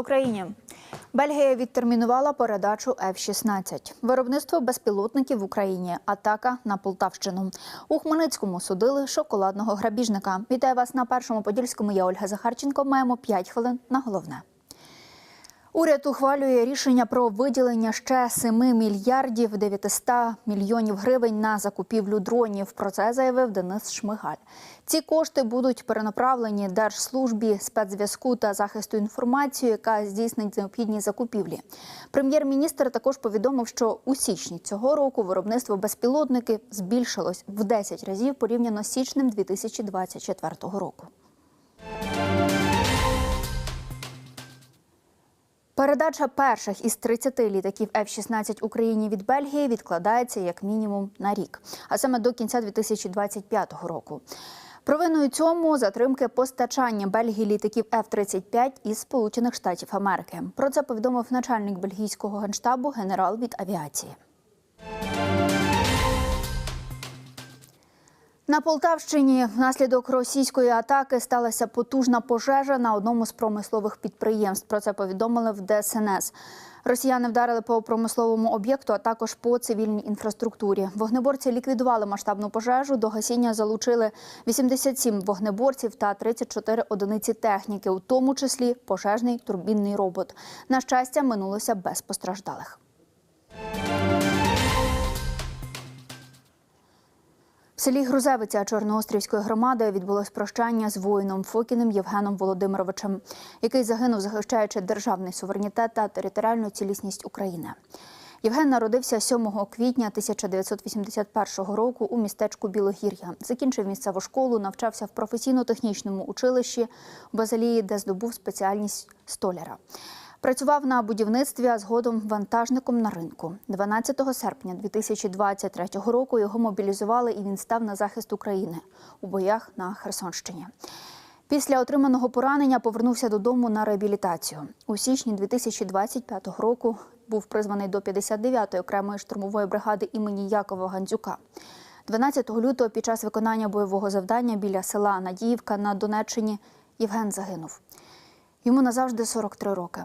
Україні! Бельгія відтермінувала передачу F-16. Виробництво безпілотників в Україні. Атака на Полтавщину. У Хмельницькому судили шоколадного грабіжника. Вітаю вас на першому подільському. Я Ольга Захарченко. Маємо 5 хвилин на головне. Уряд ухвалює рішення про виділення ще 7 мільярдів 900 мільйонів гривень на закупівлю дронів. Про це заявив Денис Шмигаль. Ці кошти будуть перенаправлені Держслужбі спецзв'язку та захисту інформації, яка здійснить необхідні закупівлі. Прем'єр-міністр також повідомив, що у січні цього року виробництво безпілотників збільшилось в 10 разів порівняно з січнем 2024 року. Передача перших із 30 літаків F-16 Україні від Бельгії відкладається як мінімум на рік, а саме до кінця 2025 року. Провиною цьому затримки постачання Бельгії літаків F-35 із Сполучених Штатів Америки. Про це повідомив начальник бельгійського генштабу генерал від авіації. На Полтавщині внаслідок російської атаки сталася потужна пожежа на одному з промислових підприємств. Про це повідомили в ДСНС. Росіяни вдарили по промисловому об'єкту, а також по цивільній інфраструктурі. Вогнеборці ліквідували масштабну пожежу. До гасіння залучили 87 вогнеборців та 34 одиниці техніки, у тому числі пожежний турбінний робот. На щастя, минулося без постраждалих. В селі Грузевиця Чорноострівської громади відбулось прощання з воїном Фокіним Євгеном Володимировичем, який загинув, захищаючи державний суверенітет та територіальну цілісність України. Євген народився 7 квітня 1981 року у містечку Білогір'я. Закінчив місцеву школу, навчався в професійно-технічному училищі в Базалії, де здобув спеціальність столяра. Працював на будівництві, а згодом вантажником на ринку. 12 серпня 2023 року його мобілізували, і він став на захист України у боях на Херсонщині. Після отриманого поранення повернувся додому на реабілітацію. У січні 2025 року був призваний до 59-ї окремої штурмової бригади імені Якова Гандзюка. 12 лютого під час виконання бойового завдання біля села Надіївка на Донеччині Євген загинув. Йому назавжди 43 роки.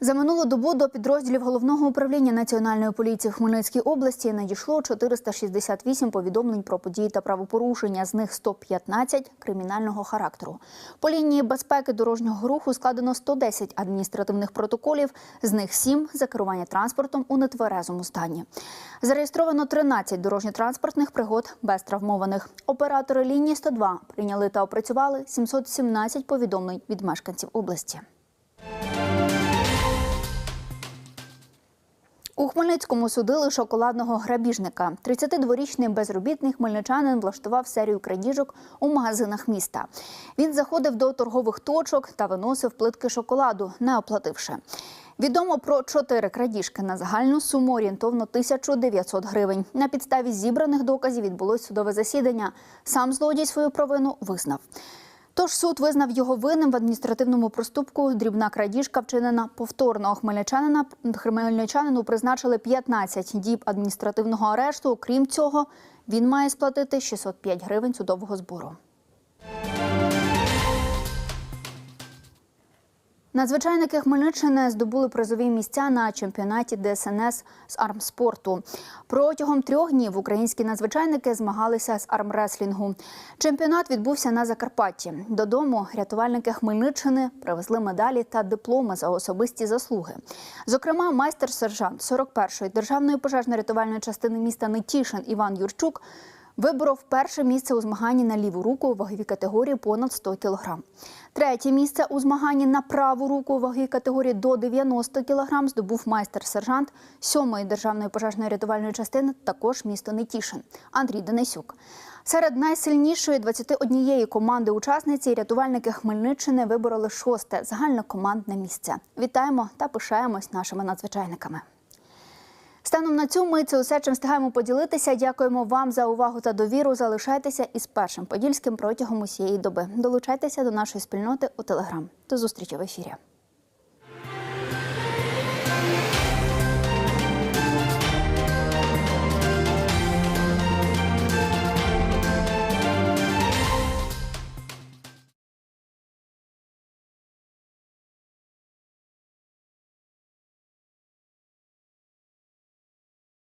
За минулу добу до підрозділів головного управління національної поліції в Хмельницькій області надійшло 468 повідомлень про події та правопорушення. З них 115 кримінального характеру. По лінії безпеки дорожнього руху складено 110 адміністративних протоколів. З них 7 за керування транспортом у нетверезому стані. Зареєстровано 13 дорожньо-транспортних пригод без травмованих. Оператори лінії 102 прийняли та опрацювали 717 повідомлень від мешканців області. У Хмельницькому судили шоколадного грабіжника. 32-річний безробітний хмельничанин влаштував серію крадіжок у магазинах міста. Він заходив до торгових точок та виносив плитки шоколаду, не оплативши. Відомо про чотири крадіжки на загальну суму орієнтовно 1900 гривень. На підставі зібраних доказів відбулось судове засідання. Сам злодій свою провину визнав. Тож суд визнав його винним в адміністративному проступку. Дрібна крадіжка вчинена повторно. Хмельничанина хмельничанину призначили 15 діб адміністративного арешту. Крім цього, він має сплатити 605 гривень судового збору. Надзвичайники Хмельниччини здобули призові місця на чемпіонаті ДСНС з армспорту. Протягом трьох днів українські надзвичайники змагалися з армреслінгу. Чемпіонат відбувся на Закарпатті. Додому рятувальники Хмельниччини привезли медалі та дипломи за особисті заслуги. Зокрема, майстер-сержант 41-ї державної пожежно-рятувальної частини міста Нетішин Іван Юрчук. Виборов перше місце у змаганні на ліву руку у ваговій категорії понад 100 кг. Третє місце у змаганні на праву руку у ваговій категорії до 90 кг здобув майстер-сержант 7-ї державної пожежної рятувальної частини, також місто Нетішин Андрій Денисюк. Серед найсильнішої 21 команди учасниці рятувальники Хмельниччини вибороли шосте загальнокомандне місце. Вітаємо та пишаємось нашими надзвичайниками. Станом на цю ми це усе чим встигаємо поділитися. Дякуємо вам за увагу та довіру. Залишайтеся із першим подільським протягом усієї доби. Долучайтеся до нашої спільноти у телеграм. До зустрічі в ефірі.